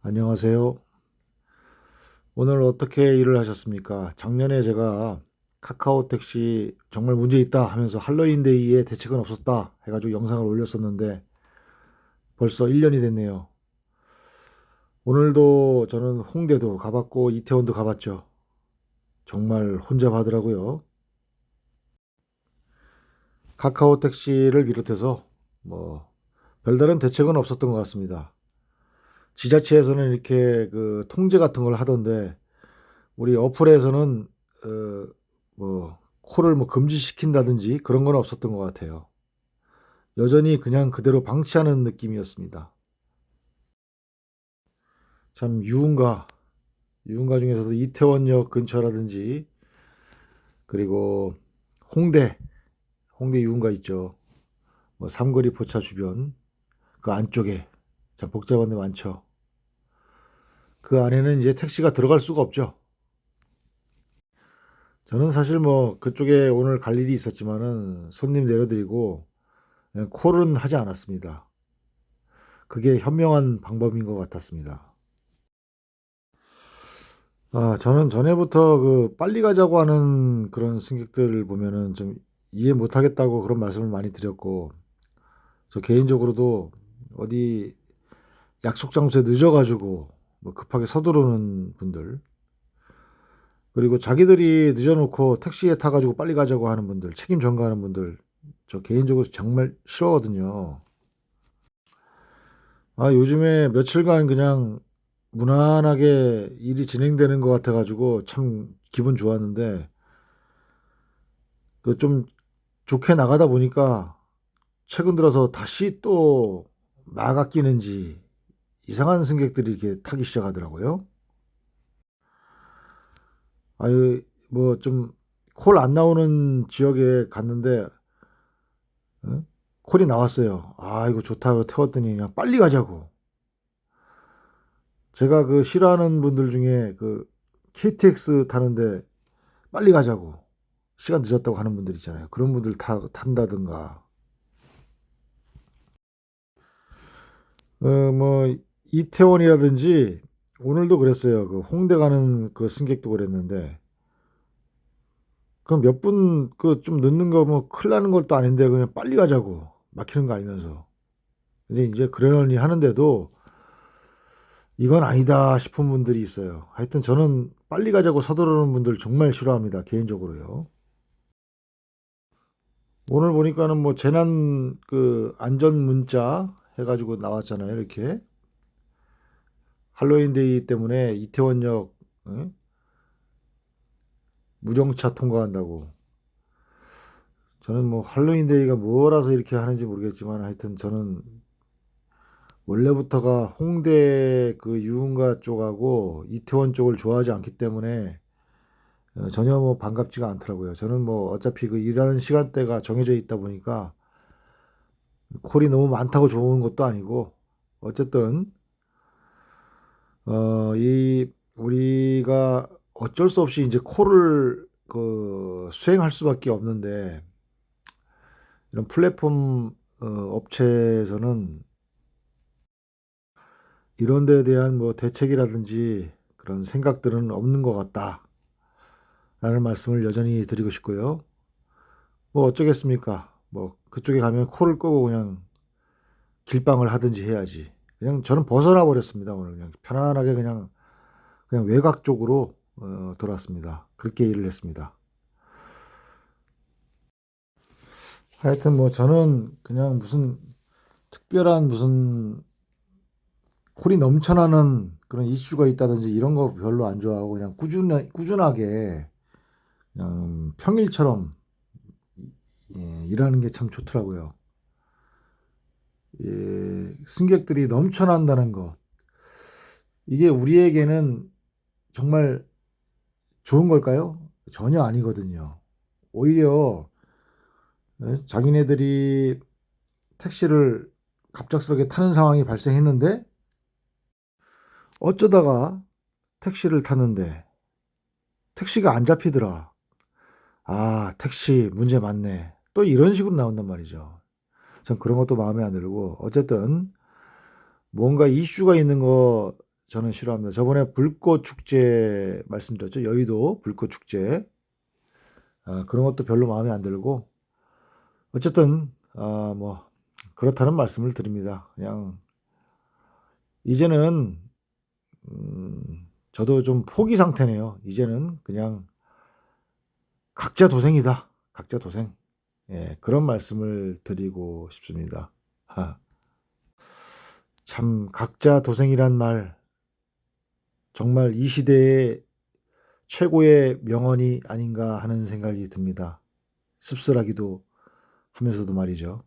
안녕하세요. 오늘 어떻게 일을 하셨습니까? 작년에 제가 카카오 택시 정말 문제 있다 하면서 할로윈데이에 대책은 없었다 해가지고 영상을 올렸었는데 벌써 1년이 됐네요. 오늘도 저는 홍대도 가봤고 이태원도 가봤죠. 정말 혼잡하더라고요. 카카오 택시를 비롯해서 뭐 별다른 대책은 없었던 것 같습니다. 지자체에서는 이렇게 그 통제 같은 걸 하던데 우리 어플에서는 어, 뭐 콜을 뭐 금지시킨다든지 그런 건 없었던 것 같아요. 여전히 그냥 그대로 방치하는 느낌이었습니다. 참 유흥가, 유흥가 중에서도 이태원역 근처라든지 그리고 홍대, 홍대 유흥가 있죠. 뭐 삼거리 포차 주변 그 안쪽에 참 복잡한 데 많죠. 그 안에는 이제 택시가 들어갈 수가 없죠. 저는 사실 뭐 그쪽에 오늘 갈 일이 있었지만은 손님 내려드리고 그냥 콜은 하지 않았습니다. 그게 현명한 방법인 것 같았습니다. 아, 저는 전에부터 그 빨리 가자고 하는 그런 승객들을 보면은 좀 이해 못 하겠다고 그런 말씀을 많이 드렸고, 저 개인적으로도 어디 약속 장소에 늦어가지고 뭐 급하게 서두르는 분들, 그리고 자기들이 늦어놓고 택시에 타가지고 빨리 가자고 하는 분들, 책임 전가하는 분들, 저 개인적으로 정말 싫어하거든요. 아, 요즘에 며칠간 그냥 무난하게 일이 진행되는 것 같아가지고 참 기분 좋았는데, 그 좀 좋게 나가다 보니까 최근 들어서 다시 또 막 아 끼는지 이상한 승객들이 이렇게 타기 시작하더라고요. 아유, 뭐 좀 콜 안 나오는 지역에 갔는데, 어? 콜이 나왔어요. 아, 이거 좋다고 태웠더니 그냥 빨리 가자고. 제가 그 싫어하는 분들 중에 그 KTX 타는데 빨리 가자고. 시간 늦었다고 하는 분들 있잖아요. 그런 분들 타, 탄다든가. 어, 뭐, 이태원이라든지 오늘도 그랬어요. 그 홍대 가는 그 승객도 그랬는데, 그럼 몇 분 그 좀 늦는 거 뭐 큰일 나는 것도 아닌데 그냥 빨리 가자고. 막히는 거 알면서. 이제 이제 그러려니 하는데도 이건 아니다 싶은 분들이 있어요. 하여튼 저는 빨리 가자고 서두르는 분들 정말 싫어합니다. 개인적으로요. 오늘 보니까는 뭐 재난 그 안전 문자 해가지고 나왔잖아요. 이렇게 할로윈데이 때문에 이태원역 응? 무정차 통과한다고. 저는 뭐 할로윈데이가 뭐라서 이렇게 하는지 모르겠지만 하여튼 저는 원래부터가 홍대 그 유흥가 쪽하고 이태원 쪽을 좋아하지 않기 때문에 어, 전혀 뭐 반갑지가 않더라고요. 저는 뭐 어차피 그 일하는 시간대가 정해져 있다 보니까 콜이 너무 많다고 좋은 것도 아니고 어쨌든 어, 이 우리가 어쩔 수 없이 이제 콜을 그 수행할 수밖에 없는데 이런 플랫폼 어, 업체에서는 이런 데에 대한 뭐 대책이라든지 그런 생각들은 없는 것 같다. 라는 말씀을 여전히 드리고 싶고요. 뭐 어쩌겠습니까? 뭐 그쪽에 가면 코를 끄고 그냥 길방을 하든지 해야지. 그냥 저는 벗어나 버렸습니다. 오늘 그냥 편안하게 그냥 그냥 외곽 쪽으로 어, 돌았습니다. 그렇게 일을 했습니다. 하여튼 뭐 저는 그냥 무슨 특별한 무슨 콜이 넘쳐나는 그런 이슈가 있다든지 이런 거 별로 안 좋아하고 그냥 꾸준하, 꾸준하게 그냥 평일처럼 예, 일하는 게 참 좋더라고요. 예, 승객들이 넘쳐난다는 것. 이게 우리에게는 정말 좋은 걸까요? 전혀 아니거든요. 오히려 예, 자기네들이 택시를 갑작스럽게 타는 상황이 발생했는데 어쩌다가 택시를 탔는데 택시가 안 잡히더라. 아, 택시 문제 많네. 또 이런 식으로 나온단 말이죠. 전 그런 것도 마음에 안 들고 어쨌든 뭔가 이슈가 있는 거 저는 싫어합니다. 저번에 불꽃 축제 말씀드렸죠. 여의도 불꽃 축제. 아, 그런 것도 별로 마음에 안 들고 어쨌든 아, 뭐 그렇다는 말씀을 드립니다. 그냥 이제는 음, 저도 좀 포기 상태네요. 이제는 그냥 각자 도생이다. 각자 도생. 예, 그런 말씀을 드리고 싶습니다. 하. 참 각자 도생이란 말 정말 이 시대의 최고의 명언이 아닌가 하는 생각이 듭니다. 씁쓸하기도 하면서도 말이죠.